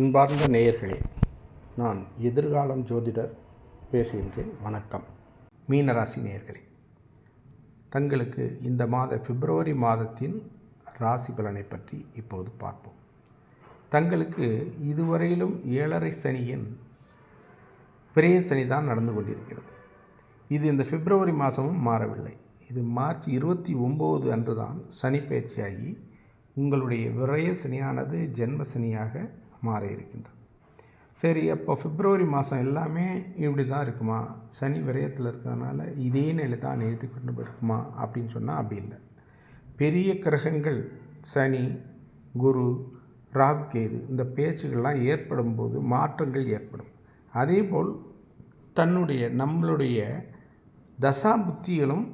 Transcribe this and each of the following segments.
அன்பார்ந்த நேயர்களே நான் எதிர்காலம் ஜோதிடர் பேசுகின்றேன். வணக்கம். மீனராசி நேயர்களே தங்களுக்கு இந்த மாத பிப்ரவரி மாதத்தின் ராசி பலனை பற்றி இப்போது பார்ப்போம். தங்களுக்கு இதுவரையிலும் ஏழரை சனியின் பிறைய சனி தான் நடந்து கொண்டிருக்கிறது. இது இந்த பிப்ரவரி மாதமும் மாறவில்லை. இது மார்ச் இருபத்தி ஒம்பது அன்று தான் சனி பயிற்சியாகி உங்களுடைய விரய சனியானது ஜென்ம சனியாக மாறி இருக்கின்றது சரி அப்போ பிப்ரவரி மாதம் எல்லாமே இப்படி தான் இருக்குமா? சனி விரயத்தில் இருக்கிறதுனால இதே நிலை தான் நிறுத்தி கொண்டு இருக்குமா அப்படின்னு சொன்னால் அப்படி இல்லை. பெரிய கிரகங்கள் சனி குரு ராகு கேது இந்த பேச்சுகள்லாம் ஏற்படும் போது மாற்றங்கள் ஏற்படும். அதேபோல் தன்னுடைய நம்மளுடைய தசா புத்திகளும்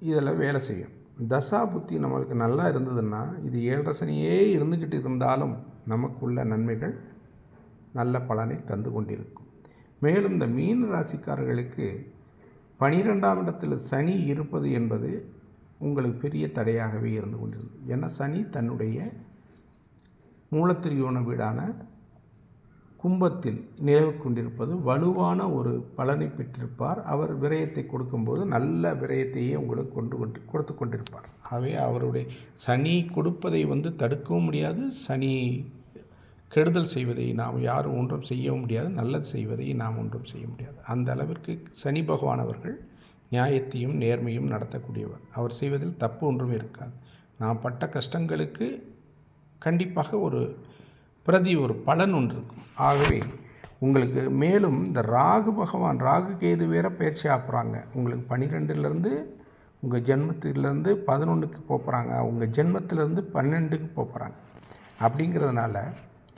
இதில் வேலை செய்யும். தசா புத்தி நம்மளுக்கு நல்லா இருந்ததுன்னா இது ஏழரை சனியே இருந்துக்கிட்டு இருந்தாலும் நமக்குள்ள நன்மைகள் நல்ல பலனை தந்து கொண்டிருக்கும். மேலும் இந்த மீன ராசிக்காரர்களுக்கு பனிரெண்டாம் இடத்தில் சனி இருப்பது என்பது உங்களுக்கு பெரிய தடையாகவே இருந்து கொண்டிருந்தது. ஏன்னா சனி தன்னுடைய மூலத்திரியோன வீடான கும்பத்தில் நிலவு கொண்டிருப்பது வலுவான ஒரு பலனை பெற்றிருப்பார். அவர் விரயத்தை கொடுக்கும்போது நல்ல விரயத்தையே உங்களுக்கு கொண்டு கொண்டு கொடுத்து கொண்டிருப்பார். ஆகவே அவருடைய சனி கொடுப்பதை வந்து தடுக்கவும் முடியாது. சனி கெடுதல் செய்வதை நாம் யாரும் ஒன்றும் செய்யவும் முடியாது. நல்லது செய்வதை நாம் ஒன்றும் செய்ய முடியாது. அந்த அளவிற்கு சனி பகவான் அவர்கள் நியாயத்தையும் நேர்மையும் நடத்தக்கூடியவர். அவர் செய்வதில் தப்பு ஒன்றும் இருக்காது. நாம் பட்ட கஷ்டங்களுக்கு கண்டிப்பாக ஒரு பிரதி ஒரு பலன் ஒன்று இருக்கும். ஆகவே உங்களுக்கு மேலும் இந்த ராகு பகவான் ராகு கேது வேற பயிற்சி ஆப்புறாங்க. உங்களுக்கு பன்னிரெண்டுலேருந்து உங்கள் ஜென்மத்திலேருந்து பதினொன்றுக்கு போகிறாங்க உங்கள் ஜென்மத்திலேருந்து பன்னெண்டுக்கு போகிறாங்க அப்படிங்கிறதுனால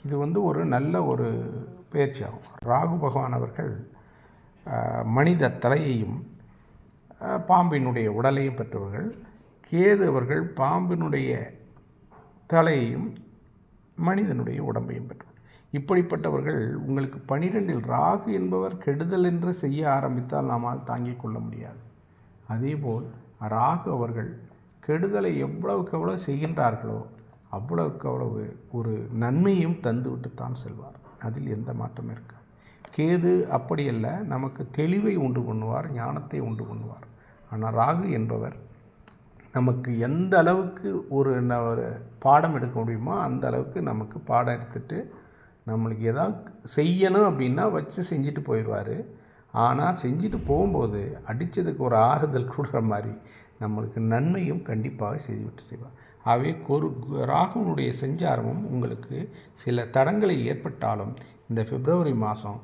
இது வந்து ஒரு நல்ல ஒரு பயிற்சி ஆகும். ராகு பகவான் அவர்கள் மனித தலையையும் பாம்பினுடைய உடலையும் பெற்றவர்கள். கேது அவர்கள் பாம்பினுடைய தலையையும் மனிதனுடைய உடம்பையும் பெற்றோம் இப்படிப்பட்டவர்கள் உங்களுக்கு பனிரெண்டில் ராகு என்பவர் கெடுதல் என்று செய்ய ஆரம்பித்தால் நம்மால் தாங்கிக் கொள்ள முடியாது. அதேபோல் ராகு அவர்கள் கெடுதலை எவ்வளவுக்கு எவ்வளவு செய்கின்றார்களோ அவ்வளவுக்கு அவ்வளவு ஒரு நன்மையும் தந்துவிட்டு தான் செல்வார். அதில் எந்த மாற்றமும் இருக்காது. கேது அப்படியல்ல நமக்கு தெளிவை உண்டு பண்ணுவார் ஞானத்தை உண்டு பண்ணுவார். ஆனால் ராகு என்பவர் நமக்கு எந்த அளவுக்கு ஒரு என்ன ஒரு பாடம் எடுக்க முடியுமோ அந்த அளவுக்கு நமக்கு பாடம் எடுத்துட்டு நம்மளுக்கு எதாவது செய்யணும் அப்படின்னா வச்சு செஞ்சுட்டு போயிடுவார். ஆனால் செஞ்சுட்டு போகும்போது அடித்ததுக்கு ஒரு ஆறுதல் கொடுக்குற மாதிரி நம்மளுக்கு நன்மையும் கண்டிப்பாக செய்துவிட்டு செய்வார். ஆகவே ஒரு ராகுனுடைய செஞ்சாரமும் உங்களுக்கு சில தடங்களை ஏற்பட்டாலும் இந்த பிப்ரவரி மாதம்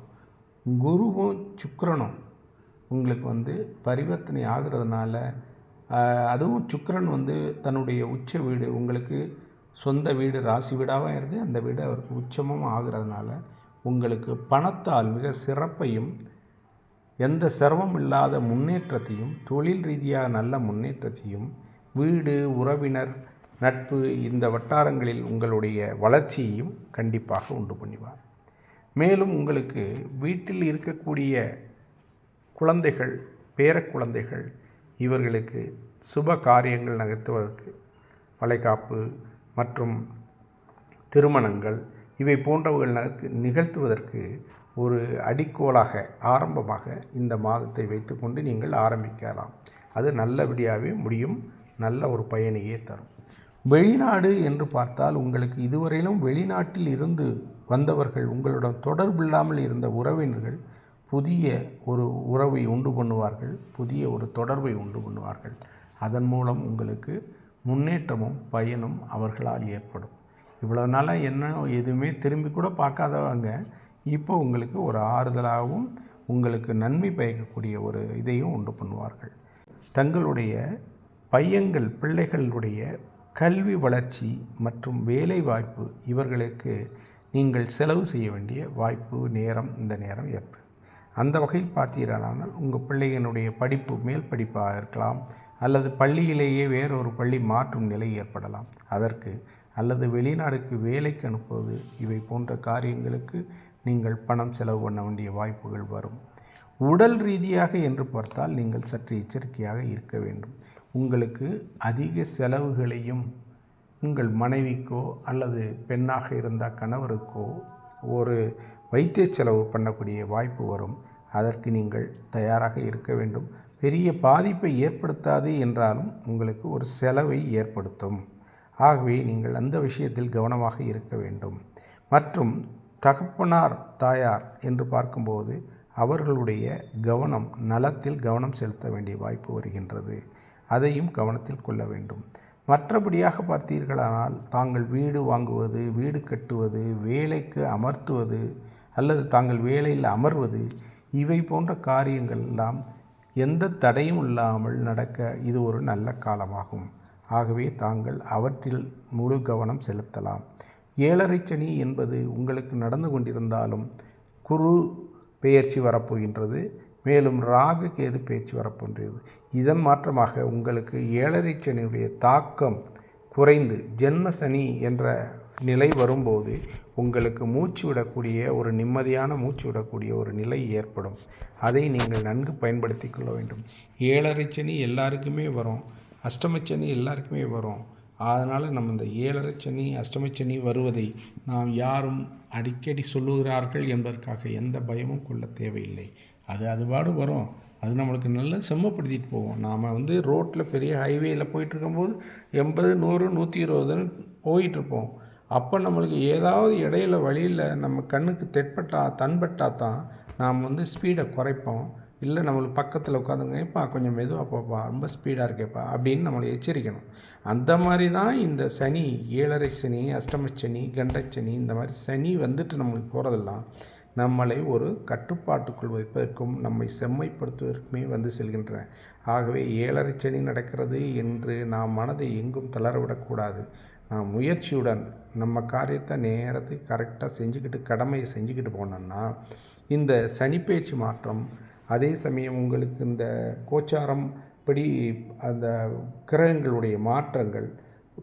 குருவும் சுக்கரனும் உங்களுக்கு வந்து பரிவர்த்தனை ஆகிறதுனால அதுவும் சுக்கரன் வந்து தன்னுடைய உச்ச வீடு உங்களுக்கு சொந்த வீடு ராசி வீடாகவும் இருந்து அந்த வீடு அவருக்கு உச்சமும் ஆகிறதுனால உங்களுக்கு பணத்தால் மிக சிறப்பையும் எந்த சிரமம் இல்லாத முன்னேற்றத்தையும் தொழில் ரீதியாக நல்ல முன்னேற்றத்தையும் வீடு உறவினர் நட்பு இந்த வட்டாரங்களில் உங்களுடைய வளர்ச்சியையும் கண்டிப்பாக உண்டு பண்ணிவார். மேலும் உங்களுக்கு வீட்டில் இருக்கக்கூடிய குழந்தைகள் பேர குழந்தைகள் இவர்களுக்கு சுப காரியங்கள் நகர்த்துவதற்கு வளைகாப்பு மற்றும் திருமணங்கள் இவை போன்றவர்கள் நகர்த்து நிகழ்த்துவதற்கு ஒரு அடிக்கோலாக ஆரம்பமாக இந்த மாதத்தை வைத்துக்கொண்டு நீங்கள் ஆரம்பிக்கலாம். அது நல்லபடியாகவே முடியும். நல்ல ஒரு பயனையே தரும். வெளிநாடு என்று பார்த்தால் உங்களுக்கு இதுவரையிலும் வெளிநாட்டில் இருந்து வந்தவர்கள் உங்களுடன் தொடர்பில்லாமல் இருந்த உறவினர்கள் புதிய ஒரு உறவை உண்டு பண்ணுவார்கள் புதிய ஒரு தொடர்பை உண்டு பண்ணுவார்கள். அதன் மூலம் உங்களுக்கு முன்னேற்றமும் பயனும் அவர்களால் ஏற்படும். இவ்வளோ நாளாக என்ன எதுவுமே திரும்பி கூட பார்க்காதவங்க இப்போ உங்களுக்கு ஒரு ஆறுதலாகவும் உங்களுக்கு நன்மை பயக்கக்கூடிய ஒரு இதையும் உண்டு பண்ணுவார்கள். தங்களுடைய பையங்கள் பிள்ளைகளுடைய கல்வி வளர்ச்சி மற்றும் வேலை வாய்ப்பு இவர்களுக்கு நீங்கள் செலவு செய்ய வேண்டிய வாய்ப்பு நேரம் இந்த நேரம் ஏற்படும். அந்த வகையில் பார்த்தீர்களானால் உங்கள் பிள்ளைகளுடைய படிப்பு மேல் படிப்பாக இருக்கலாம் அல்லது பள்ளியிலேயே வேறொரு பள்ளி மாற்றும் நிலை ஏற்படலாம். அதற்கு அல்லது வெளிநாடுக்கு வேலைக்கு அனுப்புவது இவை போன்ற காரியங்களுக்கு நீங்கள் பணம் செலவு பண்ண வேண்டிய வாய்ப்புகள் வரும். உடல் ரீதியாக என்று பார்த்தால் நீங்கள் சற்று எச்சரிக்கையாக இருக்க வேண்டும். உங்களுக்கு அதிக செலவுகளையும் உங்கள் மனைவிக்கோ அல்லது பெண்ணாக இருந்தால் கணவருக்கோ ஒரு வைத்திய செலவு பண்ணக்கூடிய வாய்ப்பு வரும். அதற்கு நீங்கள் தயாராக இருக்க வேண்டும். பெரிய பாதிப்பை ஏற்படுத்தாது என்றாலும் உங்களுக்கு ஒரு செலவை ஏற்படுத்தும். ஆகவே நீங்கள் அந்த விஷயத்தில் கவனமாக இருக்க வேண்டும். மற்றும் தகப்பனார் தாயார் என்று பார்க்கும்போது அவர்களுடைய கவனம் நலத்தில் கவனம் செலுத்த வேண்டிய வாய்ப்பு வருகின்றது. அதையும் கவனத்தில் கொள்ள வேண்டும். மற்றபடியாக பார்த்தீர்களானால் தாங்கள் வீடு வாங்குவது வீடு கட்டுவது வேலைக்கு அமர்த்துவது அல்லது தாங்கள் வேலையில் அமர்வது இவை போன்ற காரியங்கள் எல்லாம் எந்த தடையும் இல்லாமல் நடக்க இது ஒரு நல்ல காலமாகும். ஆகவே தாங்கள் அவற்றில் முழு கவனம் செலுத்தலாம். ஏழரை சனி என்பது உங்களுக்கு நடந்து கொண்டிருந்தாலும் குரு பெயர்ச்சி வரப்போகின்றது. மேலும் ராகு கேது பெயர்ச்சி வரப்போன்றது இதன் மாற்றமாக உங்களுக்கு ஏழரை சனியுடைய தாக்கம் குறைந்து ஜென்ம சனி என்ற நிலை வரும்போது உங்களுக்கு மூச்சு விடக்கூடிய ஒரு நிம்மதியான மூச்சு விடக்கூடிய ஒரு நிலை ஏற்படும். அதை நீங்கள் நன்கு பயன்படுத்தி கொள்ள வேண்டும். ஏழரை சனி எல்லாருக்குமே வரும். அஷ்டமச்சனி எல்லாருக்குமே வரும். அதனால் நம்ம இந்த ஏழரை சனி அஷ்டமச்சனி வருவதை நாம் யாரும் அடிக்கடி சொல்லுகிறார்கள் என்பதற்காக எந்த பயமும் கொள்ள தேவையில்லை. அது அதுபாடு வரும். அது நம்மளுக்கு நல்லா செம்மப்படுத்திட்டு போவோம் நாம் வந்து ரோட்டில் பெரிய ஹைவேயில் போயிட்டுருக்கும்போது எண்பது நூறு நூற்றி இருபதுன்னு போயிட்டுருப்போம் அப்போ நம்மளுக்கு ஏதாவது இடையில வழியில் நம்ம கண்ணுக்கு தென்பட்டா தன்பட்டா தான் நாம் வந்து ஸ்பீடை குறைப்போம். இல்லை நம்மளுக்கு பக்கத்தில் உட்காந்துங்க ஏப்பா கொஞ்சம் மெதுவாக போப்பா ரொம்ப ஸ்பீடாக இருக்கேப்பா அப்படின்னு நம்மளை எச்சரிக்கணும். அந்த மாதிரி தான் இந்த சனி ஏழரை சனி அஷ்டமச்சனி கண்டச்சனி இந்த மாதிரி சனி வந்துட்டு நம்மளுக்கு போகிறதெல்லாம் நம்மளை ஒரு கட்டுப்பாட்டுக்குள் வைப்பதற்கும் நம்மை செம்மைப்படுத்துவதற்குமே வந்து செல்கின்றன. ஆகவே ஏழரை சனி நடக்கிறது என்று நாம் மனதை எங்கும் தளரவிடக்கூடாது நாம் முயற்சியுடன் நம்ம காரியத்தை நேரத்துக்கு கரெக்டாக செஞ்சுக்கிட்டு கடமையை செஞ்சுக்கிட்டு போனோம்னா இந்த சனிப்பேச்சு மாற்றம் அதே சமயம் உங்களுக்கு இந்த கோச்சாரம் படி அந்த கிரகங்களுடைய மாற்றங்கள்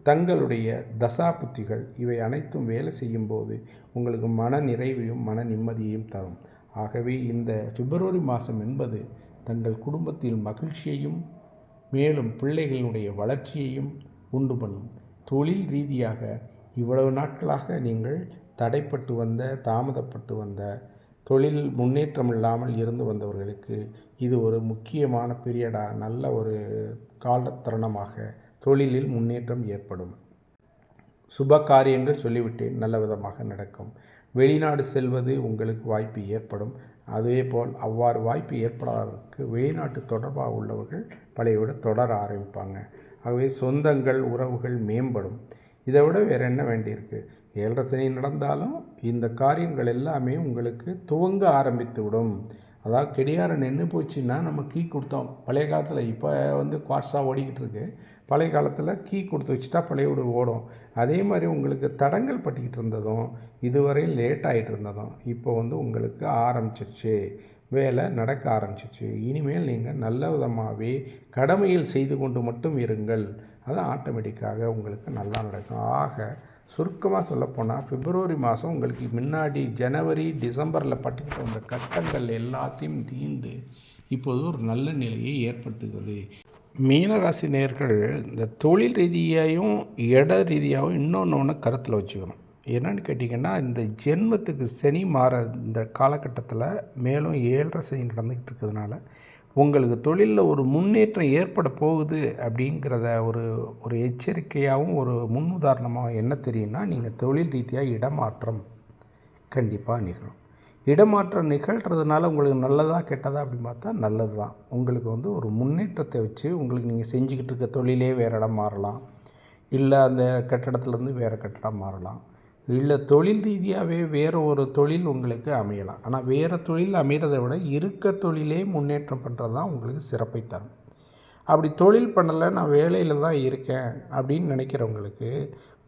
தங்களுடைய தசாபுத்திகள் இவை அனைத்தும் வேலை செய்யும்போது உங்களுக்கு மன நிறைவையும் மன நிம்மதியையும் தரும். ஆகவே இந்த பிப்ரவரி மாதம் என்பது தங்கள் குடும்பத்தில் மகிழ்ச்சியையும் மேலும் பிள்ளைகளுடைய வளர்ச்சியையும் உண்டு பண்ணும். தொழில் ரீதியாக இவ்வளவு நாட்களாக நீங்கள் தடைப்பட்டு வந்த தாமதப்பட்டு வந்த தொழில் முன்னேற்றம் இல்லாமல் இருந்து வந்தவர்களுக்கு இது ஒரு முக்கியமான பீரியடாக நல்ல ஒரு காலத்தருணமாக தொழிலில் முன்னேற்றம் ஏற்படும். சுப காரியங்கள் சொல்லிவிட்டேன் நல்ல விதமாக நடக்கும். வெளிநாடு செல்வது உங்களுக்கு வாய்ப்பு ஏற்படும். அதேபோல் அவ்வாறு வாய்ப்பு ஏற்படாதவருக்கு வெளிநாட்டு தொடர்பாக உள்ளவர்கள் பழையோடு தொடர ஆரம்பிப்பாங்க. ஆகவே சொந்தங்கள் உறவுகள் மேம்படும். இதை விட வேறு என்ன வேண்டியிருக்கு? ஏழரை சனி நடந்தாலும் இந்த காரியங்கள் எல்லாமே உங்களுக்கு துவங்க ஆரம்பித்து விடும் அதாவது கெடியாரம் நின்று போச்சுன்னா நம்ம கீ கொடுத்தோம். பழைய காலத்தில் இப்போ வந்து குவாட்ஸாக ஓடிக்கிட்டு இருக்கு. பழைய காலத்தில் கீ கொடுத்து வச்சுட்டா பழைய வீடு ஓடும். அதே மாதிரி உங்களுக்கு தடங்கள் பட்டிக்கிட்டு இருந்ததும் இதுவரையும் லேட் ஆகிட்டு இருந்ததும் இப்போ வந்து உங்களுக்கு ஆரம்பிச்சிருச்சு. வேலை நடக்க ஆரம்பிச்சிச்சு இனிமேல் நீங்கள் நல்ல விதமாகவே கடமையில் செய்து கொண்டு மட்டும் இருங்கள். அது ஆட்டோமேட்டிக்காக உங்களுக்கு நல்லா நடக்கும். ஆக சுருக்கமாக சொல்லப்போனால் பிப்ரவரி மாதம் உங்களுக்கு முன்னாடி ஜனவரி டிசம்பரில் பட்டுக்கிட்ட வந்த கஷ்டங்கள் எல்லாத்தையும் தீர்ந்து இப்போது ஒரு நல்ல நிலையை ஏற்படுத்துகிறது. மீனராசி நேர்கள் இந்த தொழில் ரீதியாகவும் இட ரீதியாகவும் இன்னொன்று ஒன்று கருத்தில் வச்சுக்கணும். என்னன்னு கேட்டிங்கன்னா இந்த ஜென்மத்துக்கு சனி மாற இந்த காலகட்டத்தில் மேலும் ஏழரை சனி நடந்துக்கிட்டு இருக்கிறதுனால உங்களுக்கு தொழிலில் ஒரு முன்னேற்றம் ஏற்பட போகுது அப்படிங்கிறத ஒரு ஒரு எச்சரிக்கையாகவும் ஒரு முன் உதாரணமாக என்ன தெரியும்னா நீங்கள் தொழில் ரீதியாக இடமாற்றம் கண்டிப்பாக நிகழும். இடமாற்றம் நிகழ்கிறதுனால உங்களுக்கு நல்லதா கெட்டதா அப்படின்னு பார்த்தா நல்லது தான் உங்களுக்கு வந்து ஒரு முன்னேற்றத்தை வச்சு உங்களுக்கு நீங்கள் செஞ்சுக்கிட்டு இருக்க தொழிலே வேறு இடம் மாறலாம். இல்லை அந்த கட்டடத்துலேருந்து வேறு கட்டடம் மாறலாம். இல்லை தொழில் ரீதியாகவே வேறு ஒரு தொழில் உங்களுக்கு அமையலாம். ஆனால் வேறு தொழில் அமைகிறதை விட இருக்க தொழிலே முன்னேற்றம் பண்ணுறது தான் உங்களுக்கு சிறப்பை தரும். அப்படி தொழில் பண்ணலை நான் வேலையில் தான் இருக்கேன் அப்படின்னு நினைக்கிறவங்களுக்கு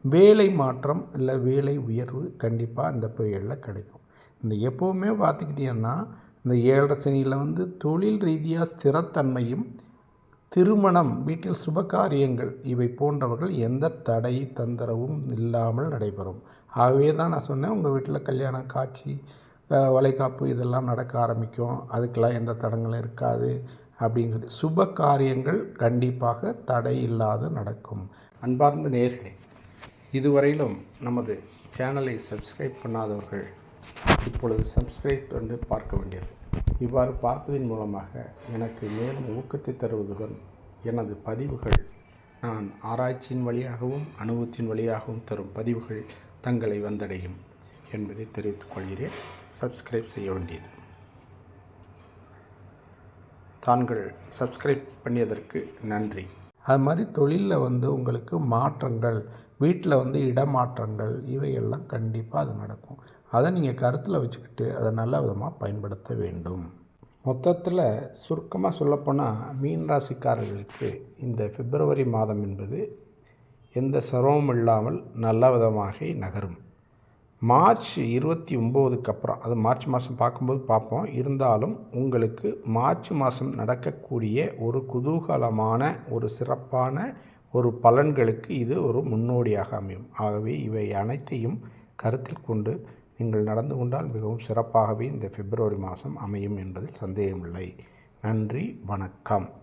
வேலை மாற்றம் இல்லை வேலை உயர்வு கண்டிப்பாக இந்த பீரியடில் கிடைக்கும். இந்த எப்போவுமே பார்த்துக்கிட்டிங்கன்னா இந்த ஏழரை சனியில் வந்து தொழில் ரீதியாக ஸ்திரத்தன்மையும் திருமணம் வீட்டில் சுபகாரியங்கள் இவை போன்றவர்கள் எந்த தடை தந்திரவும் இல்லாமல் நடைபெறும். ஆகவே தான் நான் சொன்னேன் உங்கள் வீட்டில் கல்யாணம் காட்சி வளைகாப்பு இதெல்லாம் நடக்க ஆரம்பிக்கும். அதுக்கெல்லாம் எந்த தடங்களும் இருக்காது அப்படின்னு சொல்லி. சுப காரியங்கள் கண்டிப்பாக தடை இல்லாது நடக்கும். அன்பார்ந்த நேர்களே இதுவரையிலும் நமது சேனலை சப்ஸ்கிரைப் பண்ணாதவர்கள் இப்பொழுது சப்ஸ்கிரைப் என்று பார்க்க வேண்டியது. இவ்வாறு பார்ப்பதன் மூலமாக எனக்கு மேலும் ஊக்கத்தை தருவதுடன் எனது பதிவுகள் நான் ஆராய்ச்சியின் வழியாகவும் அனுபவத்தின் வழியாகவும் தரும் பதிவுகள் தங்களை வந்தடையும் என்பதை தெரிவித்துக் கொள்கிறேன். சப்ஸ்கிரைப் செய்ய வேண்டியது. தாங்கள் சப்ஸ்கிரைப் பண்ணியதற்கு நன்றி. அது மாதிரி தொழிலில் வந்து உங்களுக்கு மாற்றங்கள் வீட்டில் வந்து இடமாற்றங்கள் இவையெல்லாம் கண்டிப்பாக அது நடக்கும். அதை நீங்கள் கருத்தில் வச்சுக்கிட்டு அதை நல்ல விதமாக பயன்படுத்த வேண்டும். மொத்தத்தில் சுருக்கமாக சொல்லப்போனால் மீன் ராசிக்காரர்களுக்கு இந்த பிப்ரவரி மாதம் என்பது எந்த சிரமமும் இல்லாமல் நல்ல விதமாக நகரும். மார்ச் இருபத்தி ஒம்போதுக்கு அப்புறம் அது மார்ச் மாதம் பார்க்கும்போது பார்ப்போம். இருந்தாலும் உங்களுக்கு மார்ச் மாதம் நடக்கக்கூடிய ஒரு குதூகலமான ஒரு சிறப்பான ஒரு பலன்களுக்கு இது ஒரு முன்னோடியாக அமையும். ஆகவே இவை அனைத்தையும் கருத்தில் கொண்டு நீங்கள் நடந்து கொண்டால் மிகவும் சிறப்பாகவே இந்த பிப்ரவரி மாதம் அமையும் என்பதில் சந்தேகமில்லை. நன்றி வணக்கம்.